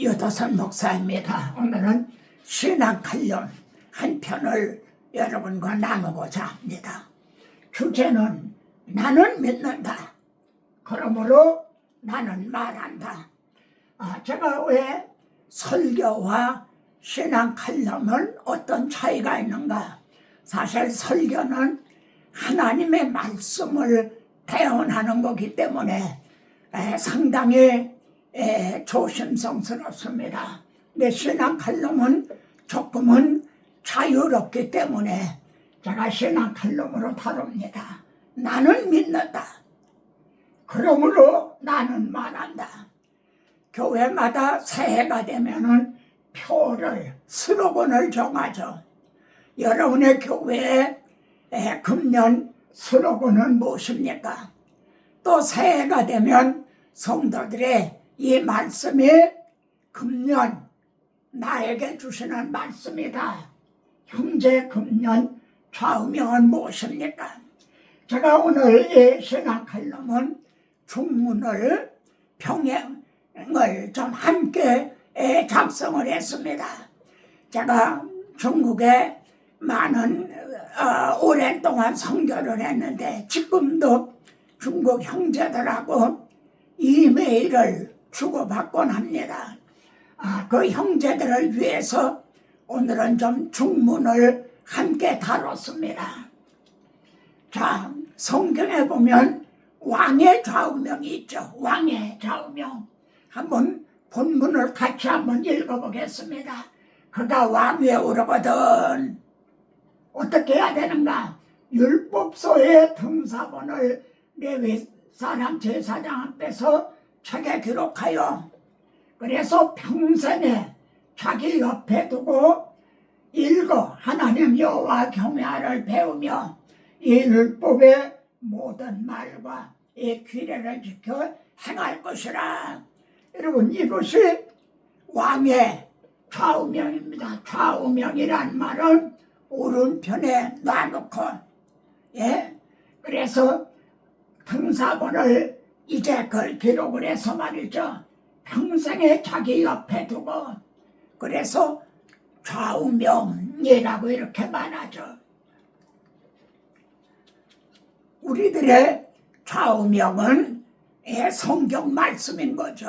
여도선 목사입니다. 오늘은 신앙 관련 한 편을 여러분과 나누고자 합니다. 주제는 나는 믿는다. 그러므로 나는 말한다. 아, 제가 왜 설교와 신앙 관련은 어떤 차이가 있는가? 사실 설교는 하나님의 말씀을 대언하는 거기 때문에 에, 상당히 에, 조심성스럽습니다. 내 신앙 칼럼은 조금은 자유롭기 때문에 제가 신앙 칼럼으로 다룹니다. 나는 믿는다. 그러므로 나는 말한다. 교회마다 새해가 되면은 표를 스로건을 정하죠. 여러분의 교회의 에, 금년 스로건은 무엇입니까? 또 새해가 되면 성도들의 이 말씀이 금년 나에게 주시는 말씀이다. 형제 금년 좌우명은 무엇입니까? 제가 오늘 이 신앙 칼럼은 중문을 평행을 좀 함께 에, 작성을 했습니다. 제가 중국에 많은 어, 오랜 동안 선교를 했는데 지금도 중국 형제들하고 이메일을 주고받곤 합니다. 아, 그 형제들을 위해서 오늘은 좀 중문을 함께 다뤘습니다. 자, 성경에 보면 왕의 좌우명이 있죠. 왕의 좌우명. 한번 본문을 같이 한번 읽어보겠습니다. 그가 왕 위에 오르거든 어떻게 해야 되는가? 율법서의 등사본을 레위 사람 제사장 앞에서 책에 기록하여 그래서 평생에 자기 옆에 두고 읽어 하나님 여호와 경외를 배우며 이 율법의 모든 말과 이 규례를 지켜 행할 것이라. 여러분 이것이 왕의 좌우명입니다. 좌우명이란 말은 오른편에 놔놓고 예 그래서 등사본을 이제 그걸 기록을 해서 말이죠. 평생에 자기 옆에 두고 그래서 좌우명이라고 이렇게 말하죠. 우리들의 좌우명은 예, 성경 말씀인 거죠.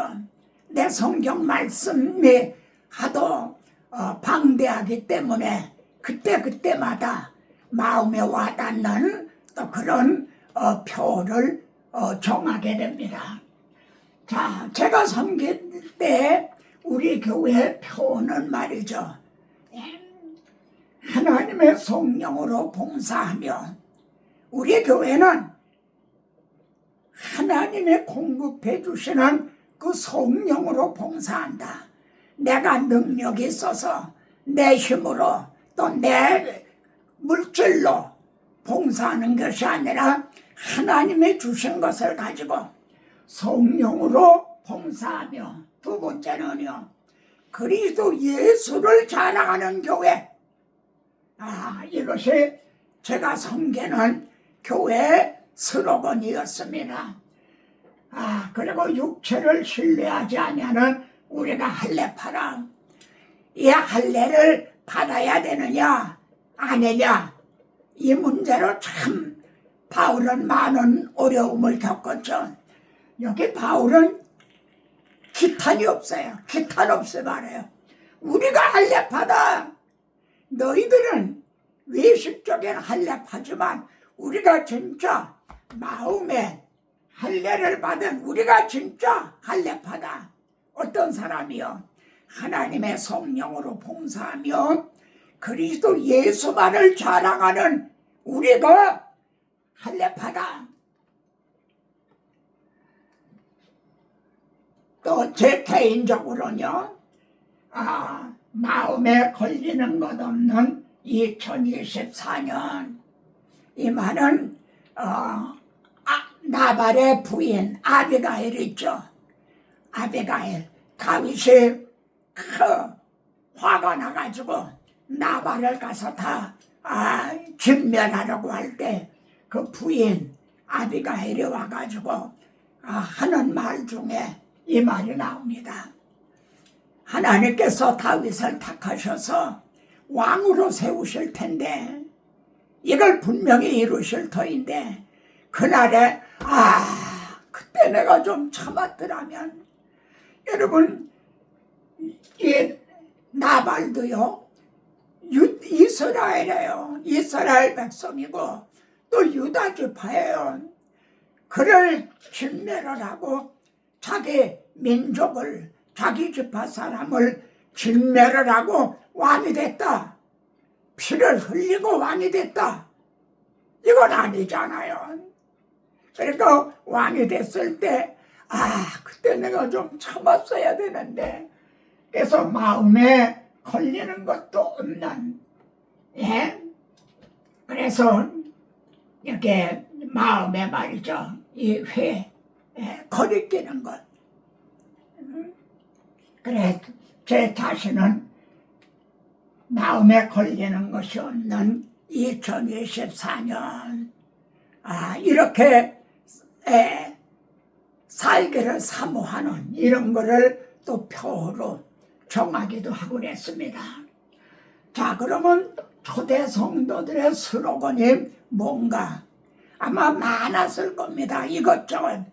내 성경 말씀이 하도 어, 방대하기 때문에 그때 그때마다 마음에 와닿는 또 그런 어, 표를 어, 정하게 됩니다. 자, 제가 섬길 때 우리 교회 표는 말이죠. 예, 하나님의 성령으로 봉사하며 우리 교회는 하나님의 공급해 주시는 그 성령으로 봉사한다. 내가 능력이 있어서 내 힘으로 또 내 물질로 봉사하는 것이 아니라 하나님의 주신 것을 가지고 성령으로 봉사하며 두 번째는요 그리스도 예수를 자랑하는 교회. 아 이것이 제가 섬기는 교회 스로건이었습니다. 아 그리고 육체를 신뢰하지 아니하는 우리가 할례 파라. 이 할례를 받아야 되느냐 아니냐 이 문제로 참 바울은 많은 어려움을 겪었죠. 여기 바울은 기탄이 없어요. 기탄 없어 말해요. 우리가 할례파다. 너희들은 외식적인 할례파지만 우리가 진짜 마음에 할례를 받은 우리가 진짜 할례파다. 어떤 사람이요? 하나님의 성령으로 봉사하며 그리스도 예수만을 자랑하는 우리가 할례파다. 또제 개인적으로는요, 아, 마음에 걸리는 것 없는 2024년. 이 말은, 어, 아, 나발의 부인 아비가일 있죠. 아비가일. 다윗이 그 화가 나가지고 나발을 가서 다 아, 진멸하려고 할때 그 부인 아비가일이 와가지고 아, 하는 말 중에 이 말이 나옵니다. 하나님께서 다윗을 택하셔서 왕으로 세우실 텐데 이걸 분명히 이루실 터인데 그날에 아 그때 내가 좀 참았더라면 여러분 이 나발도요 유, 이스라엘이에요 이스라엘 백성이고 또 유다 지파예요 그를 진멸을 하고 자기 민족을 자기 지파 사람을 진멸을 하고 왕이 됐다. 피를 흘리고 왕이 됐다. 이건 아니잖아요. 그러니까 왕이 됐을 때, 아, 그때 내가 좀 참았어야 되는데, 그래서 마음에 걸리는 것도 없는, 예? 그래서 이렇게 마음에 말이죠. 이 회, 예, 거리끼는 것. 음, 그래, 제 자신은 마음에 걸리는 것이 없는 2024년, 아, 이렇게, 에, 살기를 사모하는 이런 거를 또 표로 정하기도 하고 그랬습니다. 자, 그러면 초대 성도들의 슬로건이 뭔가 아마 많았을 겁니다. 이것저것.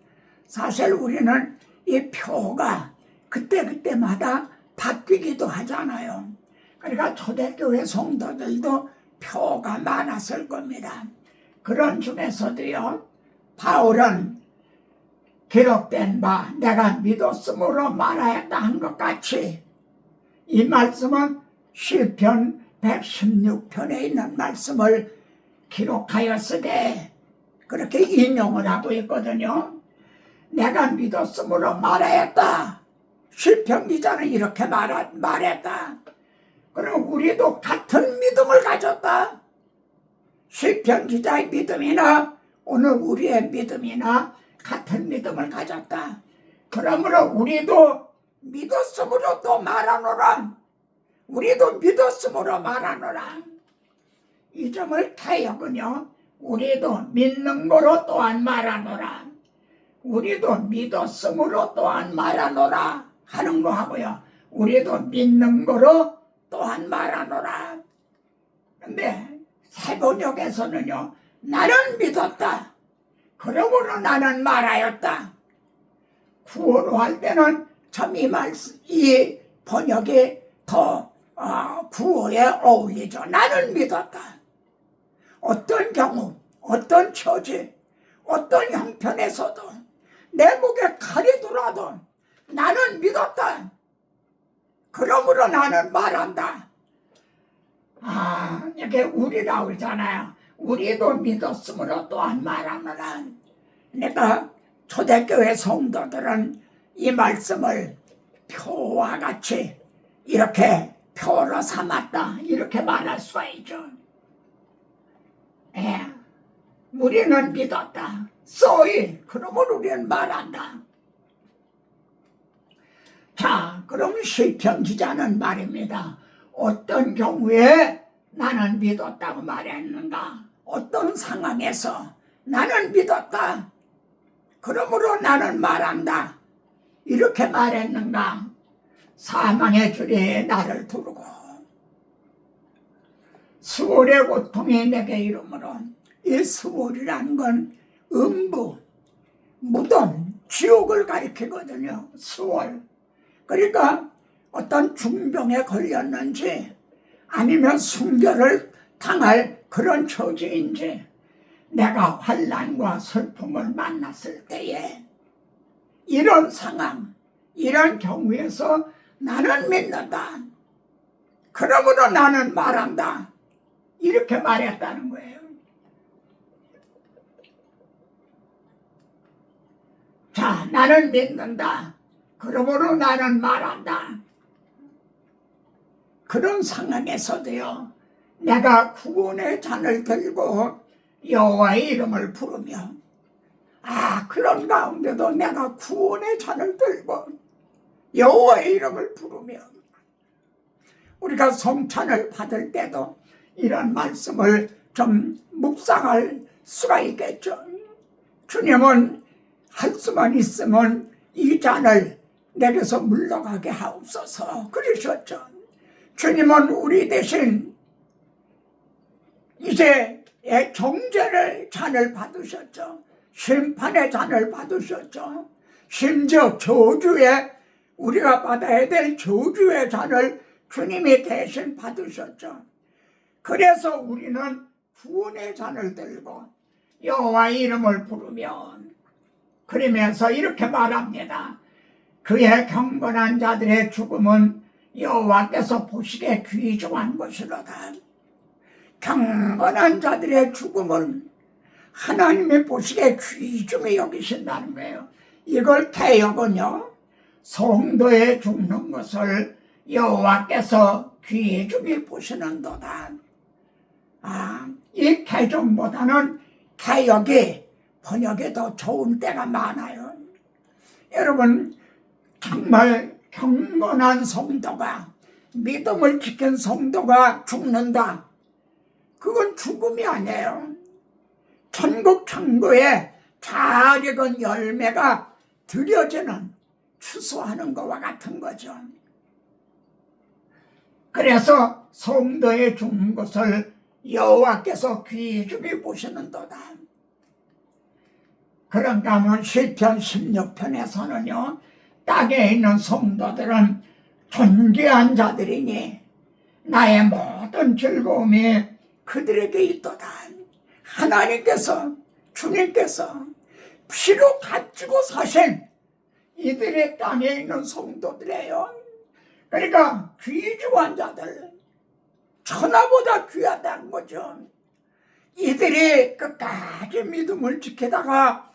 사실 우리는 이 표가 그때그때마다 바뀌기도 하잖아요. 그러니까 초대교회 성도들도 표가 많았을 겁니다. 그런 중에서도요, 바울은 기록된 바 내가 믿었으므로 말하였다 한 것 같이 이 말씀은 시편 116편에 있는 말씀을 기록하였으되 그렇게 인용을 하고 있거든요. 내가 믿었으므로 말하였다. 시편 기자는 이렇게 말하, 말했다. 그럼 우리도 같은 믿음을 가졌다. 시편 기자의 믿음이나 오늘 우리의 믿음이나 같은 믿음을 가졌다. 그러므로 우리도 믿었으므로 또 말하노라. 우리도 믿었으므로 말하노라. 이 점을 타협은요. 우리도 믿는 거로 또한 말하노라. 우리도 믿었으므로 또한 말하노라 하는 거 하고요. 우리도 믿는 거로 또한 말하노라. 근데 세번역에서는요. 나는 믿었다. 그러므로 나는 말하였다. 구호로 할 때는 참 이 말씀, 이 번역이 더 어, 구호에 어울리죠. 나는 믿었다. 어떤 경우, 어떤 처지, 어떤 형편에서도 내 목에 칼이 들어도 나는 믿었다. 그러므로 나는 말한다. 아, 이렇게 우리 나오잖아요. 우리도 믿었으므로 또한 말하노라. 내가 초대교회 성도들은 이 말씀을 표와 같이 이렇게 표로 삼았다. 이렇게 말할 수가 있죠. 예. 우리는 믿었다. 쏘이. 그러면 우리는 말한다. 자, 그럼 시편 기자는 말입니다. 어떤 경우에 나는 믿었다고 말했는가? 어떤 상황에서 나는 믿었다. 그러므로 나는 말한다. 이렇게 말했는가? 사망의 줄에 나를 두르고 수월의 고통이 내게 이르므로 이 수월이란 건 음부, 무덤, 지옥을 가리키거든요. 수월. 그러니까 어떤 중병에 걸렸는지 아니면 순결을 당할 그런 처지인지 내가 환란과 슬픔을 만났을 때에 이런 상황, 이런 경우에서 나는 믿는다. 그러므로 나는 말한다. 이렇게 말했다는 거예요. 자, 나는 믿는다. 그러므로 나는 말한다. 그런 상황에서도요. 내가 구원의 잔을 들고 여호와의 이름을 부르며 아 그런 가운데도 내가 구원의 잔을 들고 여호와의 이름을 부르며 우리가 성찬을 받을 때도 이런 말씀을 좀 묵상할 수가 있겠죠. 주님은 할 수만 있으면 이 잔을 내게서 물러가게 하옵소서 그러셨죠. 주님은 우리 대신 이제 정죄를 잔을 받으셨죠. 심판의 잔을 받으셨죠. 심지어 저주의 우리가 받아야 될 저주의 잔을 주님이 대신 받으셨죠. 그래서 우리는 구원의 잔을 들고 여호와 이름을 부르면 그러면서 이렇게 말합니다. 그의 경건한 자들의 죽음은 여호와께서 보시기에 귀중한 것이로다. 경건한 자들의 죽음은 하나님이 보시기에 귀중히 여기신다는 거예요. 이걸 개혁은요, 성도의 죽는 것을 여호와께서 귀중히 보시는도다. 아, 이 개정보다는 개혁이 번역에 더 좋은 때가 많아요. 여러분, 정말 경건한 성도가 믿음을 지킨 성도가 죽는다. 그건 죽음이 아니에요. 천국 천국에 잘 익은 열매가 드려지는 추수하는 것과 같은 거죠. 그래서 성도의 죽는 것을 여호와께서 귀중히 보시는도다. 그런가 하면 시편 16편에서는요. 땅에 있는 성도들은 존귀한 자들이니 나의 모든 즐거움이 그들에게 있도다. 하나님께서 주님께서 피로 가지고 사신 이들의 땅에 있는 성도들이에요. 그러니까 귀중한 자들, 천하보다 귀하다는 거죠. 이들이 끝까지 믿음을 지키다가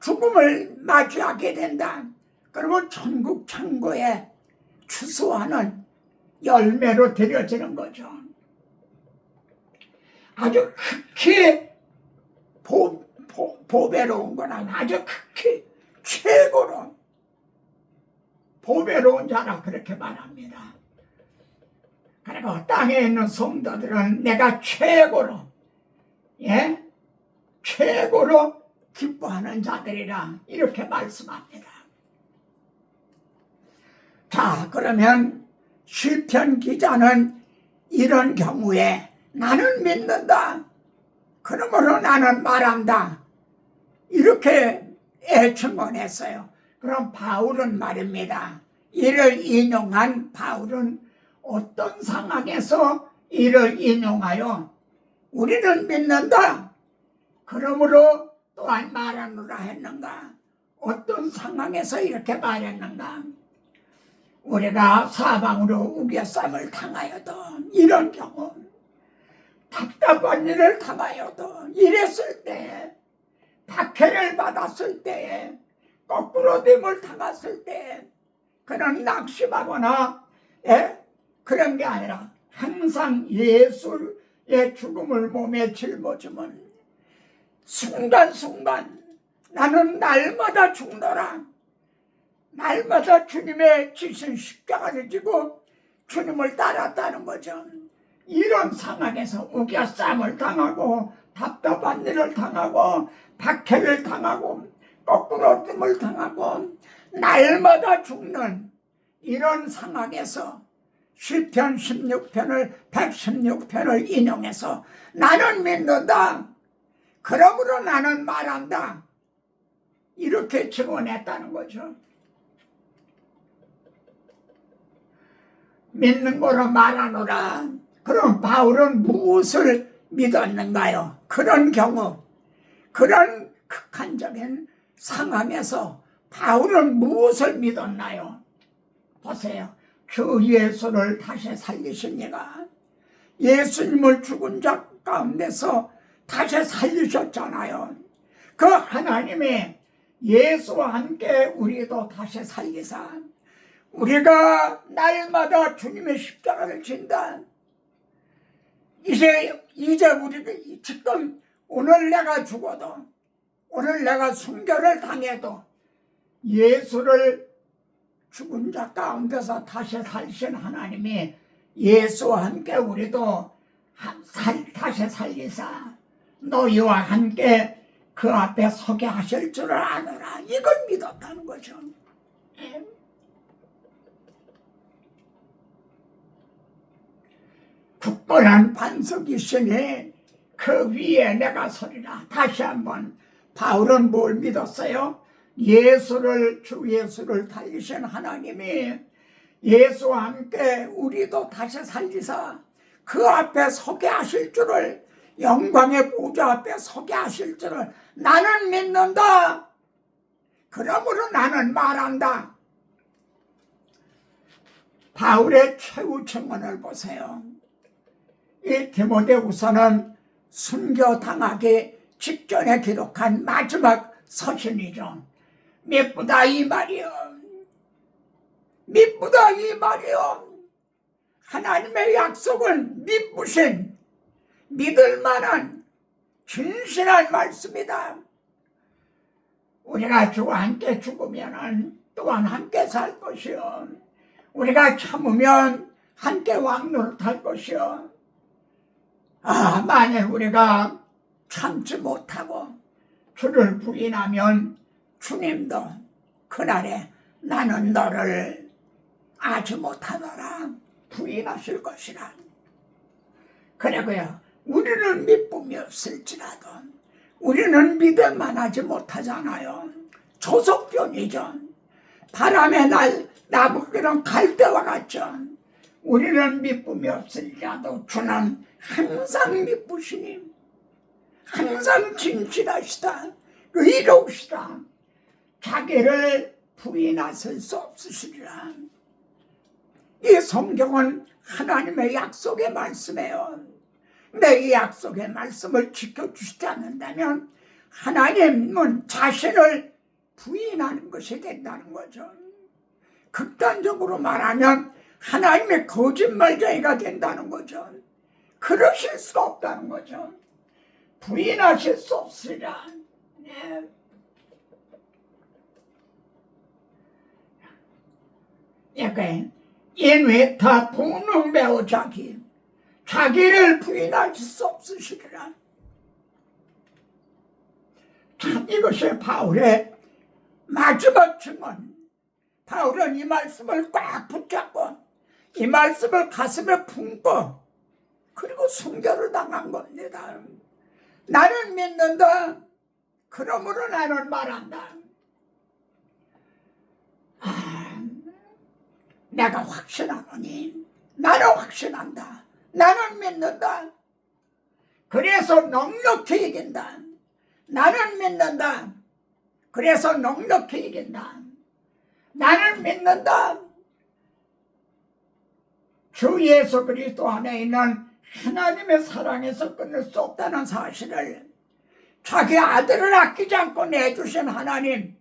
죽음을 맞이하게 된다. 그러면 천국 창고에 추수하는 열매로 드려지는 거죠. 아주 극히 보, 보, 보배로운 거는 아주 극히 최고로 보배로운 자라 그렇게 말합니다. 그리고 땅에 있는 성도들은 내가 최고로 예 최고로 기뻐하는 자들이라 이렇게 말씀합니다. 자 그러면 시편 기자는 이런 경우에 나는 믿는다. 그러므로 나는 말한다. 이렇게 애청원했어요. 그럼 바울은 말입니다. 이를 인용한 바울은 어떤 상황에서 이를 인용하여 우리는 믿는다. 그러므로 또한 말하노라 했는가? 어떤 상황에서 이렇게 말했는가? 우리가 사방으로 우겨쌈을 당하여도 이런 경우 답답한 일을 당하여도 이랬을 때 박해를 받았을 때 거꾸로 됨을 당했을 때 그런 낙심하거나 예? 그런 게 아니라 항상 예수의 죽음을 몸에 짊어지면 순간순간 나는 날마다 죽노라 날마다 주님의 지신 십자가를 지고 주님을 따랐다는 거죠. 이런 상황에서 우겨쌈을 당하고 답답한 일을 당하고 박해를 당하고 거꾸로 뜸을 당하고 날마다 죽는 이런 상황에서 시편 16편을 116편을 인용해서 나는 믿는다. 그러므로 나는 말한다. 이렇게 증언했다는 거죠. 믿는 거로 말하노라. 그럼 바울은 무엇을 믿었는가요? 그런 경우, 그런 극한적인 상황에서 바울은 무엇을 믿었나요? 보세요. 주 예수를 다시 살리십니까? 예수님을 죽은 자 가운데서 다시 살리셨잖아요. 그 하나님이 예수와 함께 우리도 다시 살리사 우리가 날마다 주님의 십자가를 진다. 이제 이제 우리가 지금 오늘 내가 죽어도 오늘 내가 순교를 당해도 예수를 죽은 자 가운데서 다시 살신 하나님이 예수와 함께 우리도 살, 다시 살리사 너희와 함께 그 앞에 서게 하실 줄을 아느라 이걸 믿었다는 거죠. 굳건한 반석이시니 그 위에 내가 서리라. 다시 한번 바울은 뭘 믿었어요? 예수를 주 예수를 달리신 하나님이 예수와 함께 우리도 다시 살리사 그 앞에 서게 하실 줄을 영광의 보좌 앞에 서게 하실 줄을 나는 믿는다. 그러므로 나는 말한다. 바울의 최후 청원을 보세요. 이 디모데후서는 순교당하기 직전에 기록한 마지막 서신이죠. 미쁘다 이 말이요. 미쁘다 이 말이요. 하나님의 약속은 미쁘신 믿을 만한 진실한 말씀이다. 우리가 주와 함께 죽으면 또한 함께 살 것이요. 우리가 참으면 함께 왕노를 탈 것이요. 아, 만약 우리가 참지 못하고 주를 부인하면 주님도 그날에 나는 너를 아지 못하더라 부인하실 것이라. 그래고요, 우리는 믿음이 없을지라도 우리는 믿을만 하지 못하잖아요. 조속변이죠. 바람에 날 나부기는 갈대와 같죠. 우리는 믿음이 없을지라도 주는 항상 믿으시니 항상 진실하시다. 의로우시다. 자기를 부인하실 수 없으시리라. 이 성경은 하나님의 약속의 말씀이에요. 근데 이 약속의 말씀을 지켜주시지 않는다면 하나님은 자신을 부인하는 것이 된다는 거죠. 극단적으로 말하면 하나님의 거짓말쟁이가 된다는 거죠. 그러실 수가 없다는 거죠. 부인하실 수 없으리라. 네. 약간 인외타 본능 배우 자기 자기를 부인할 수 없으시리라. 참 이것이 바울의 마지막 증언. 바울은 이 말씀을 꽉 붙잡고 이 말씀을 가슴에 품고 그리고 순교를 당한 겁니다. 나는 믿는다. 그러므로 나는 말한다. 내가 확신하노니 나는 확신한다. 나는 믿는다. 그래서 넉넉히 이긴다. 나는 믿는다. 그래서 넉넉히 이긴다. 나는 믿는다. 주 예수 그리스도 안에 있는 하나님의 사랑에서 끊을 수 없다는 사실을 자기 아들을 아끼지 않고 내주신 하나님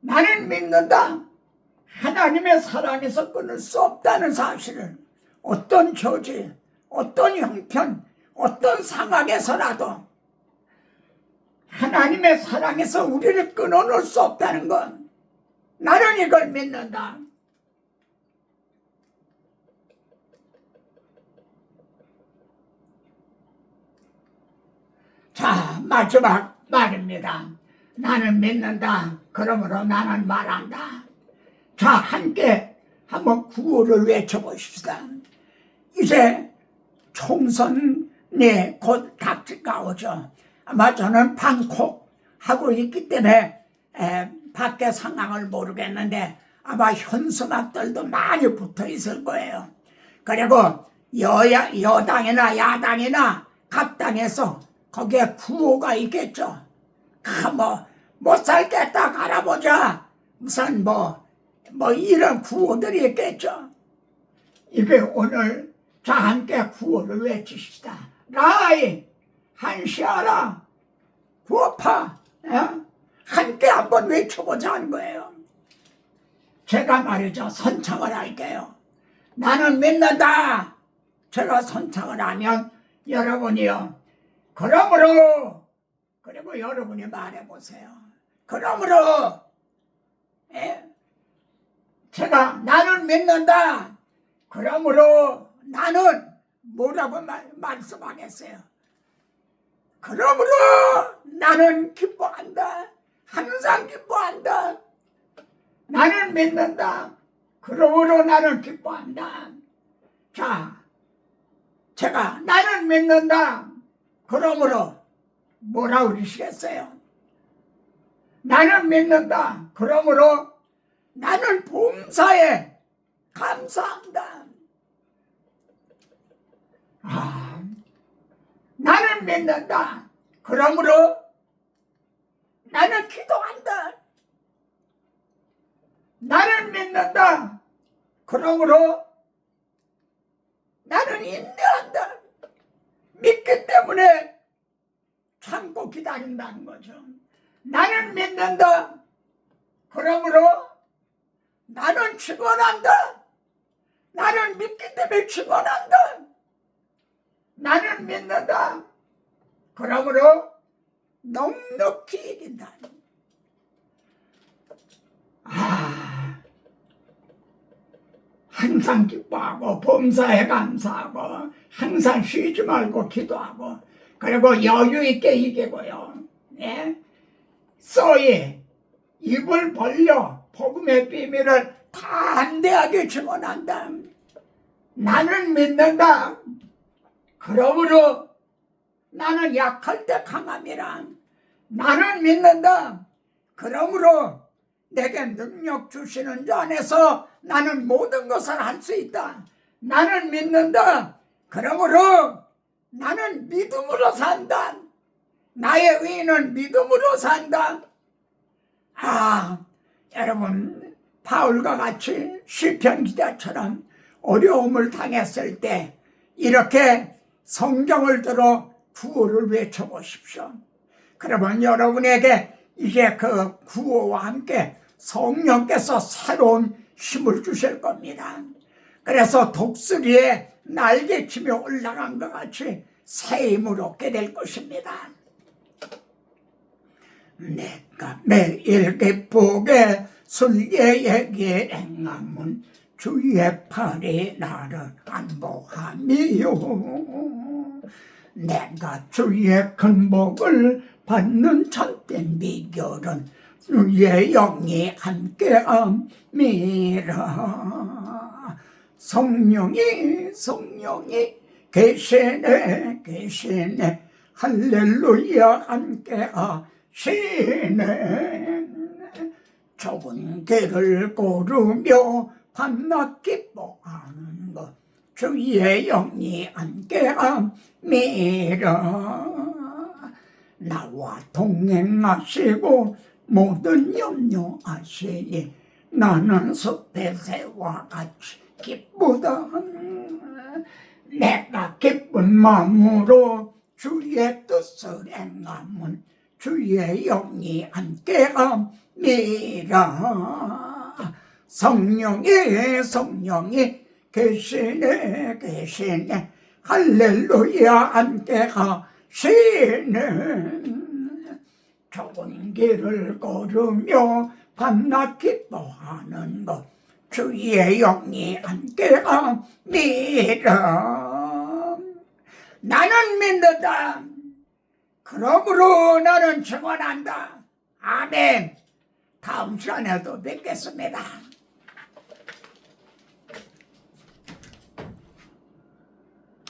나는 믿는다. 하나님의 사랑에서 끊을 수 없다는 사실을 어떤 처지, 어떤 형편, 어떤 상황에서라도 하나님의 사랑에서 우리를 끊어놓을 수 없다는 건 나는 이걸 믿는다. 자, 마지막 말입니다. 나는 믿는다. 그러므로 나는 말한다. 자, 함께 한번 구호를 외쳐보십시다. 이제 총선이 곧 닥치가오죠. 아마 저는 방콕 하고 있기 때문에 에, 밖의 상황을 모르겠는데 아마 현수막들도 많이 붙어 있을 거예요. 그리고 여야, 여당이나 야당이나 각 당에서 거기에 구호가 있겠죠. 아, 뭐, 못 살겠다, 갈아보자. 무슨 뭐, 뭐 이런 구호들이 있겠죠. 이게 오늘 자 함께 구호를 외치시다. 라이, 한시아라, 구호파, 어? 함께 한번 외쳐보자 하는 거예요. 제가 말이죠. 선창을 할게요. 나는 믿는다. 제가 선창을 하면 여러분이요. 그러므로 그리고 여러분이 말해보세요. 그러므로 예? 제가 나는 믿는다. 그러므로 나는 뭐라고 말, 말씀하겠어요. 그러므로 나는 기뻐한다. 항상 기뻐한다. 나는 믿는다. 그러므로 나는 기뻐한다. 자, 제가 나는 믿는다. 그러므로 뭐라 그러시겠어요? 나는 믿는다. 그러므로 나는 범사에 감사한다. 아, 나는 믿는다. 그러므로 나는 기도한다. 나는 믿는다. 그러므로 나는 인내한다. 믿기 때문에 참고 기다린다는 거죠. 나는 믿는다. 그러므로 나는 증언한다. 나는 믿기 때문에 증언한다. 나는 믿는다. 그러므로 넉넉히 이긴다. 아, 항상 기뻐하고 범사에 감사하고 항상 쉬지 말고 기도하고 그리고 여유 있게 이기고요. 예? 소위 입을 벌려 복음의 비밀을 담대하게 증언한다. 나는 믿는다. 그러므로 나는 약할 때 강함이라. 나는 믿는다. 그러므로 내게 능력 주시는 자 안에서 나는 모든 것을 할 수 있다. 나는 믿는다. 그러므로 나는 믿음으로 산다. 나의 의인은 믿음으로 산다. 아, 여러분, 바울과 같이 시편 기자처럼 어려움을 당했을 때 이렇게 성경을 들어 구호를 외쳐보십시오. 그러면 여러분에게 이제 그 구호와 함께 성령께서 새로운 힘을 주실 겁니다. 그래서 독수리에 날개치며 올라간 것 같이 새 힘을 얻게 될 것입니다. 내가 매일 기쁘게 술예에게 행함은 주의 팔이 나를 안보함이요. 내가 주의 큰 복을 받는 참된 비결은 주의 영이 함께함이라. 성령이 성령이 계시네 계시네. 할렐루야 함께하 시네 좁은 길을 고르며 밤낮 기뻐하는 것 주의 영이 함께함이라. 나와 동행하시고 모든 염려하시니 나는 숲의 새와 같이 기쁘다 내가 기쁜 마음으로 주의 뜻을 행함은 주의 영이 함께함이라 성령이 성령이 계시네 계시네. 할렐루야 함께하시네. 좁은 길을 걸으며 밤낮 기뻐하는 것 주의 영이 함께함이라 나는 믿는다 그러므로 나는 증언한다. 아멘. 다음 시간에도 뵙겠습니다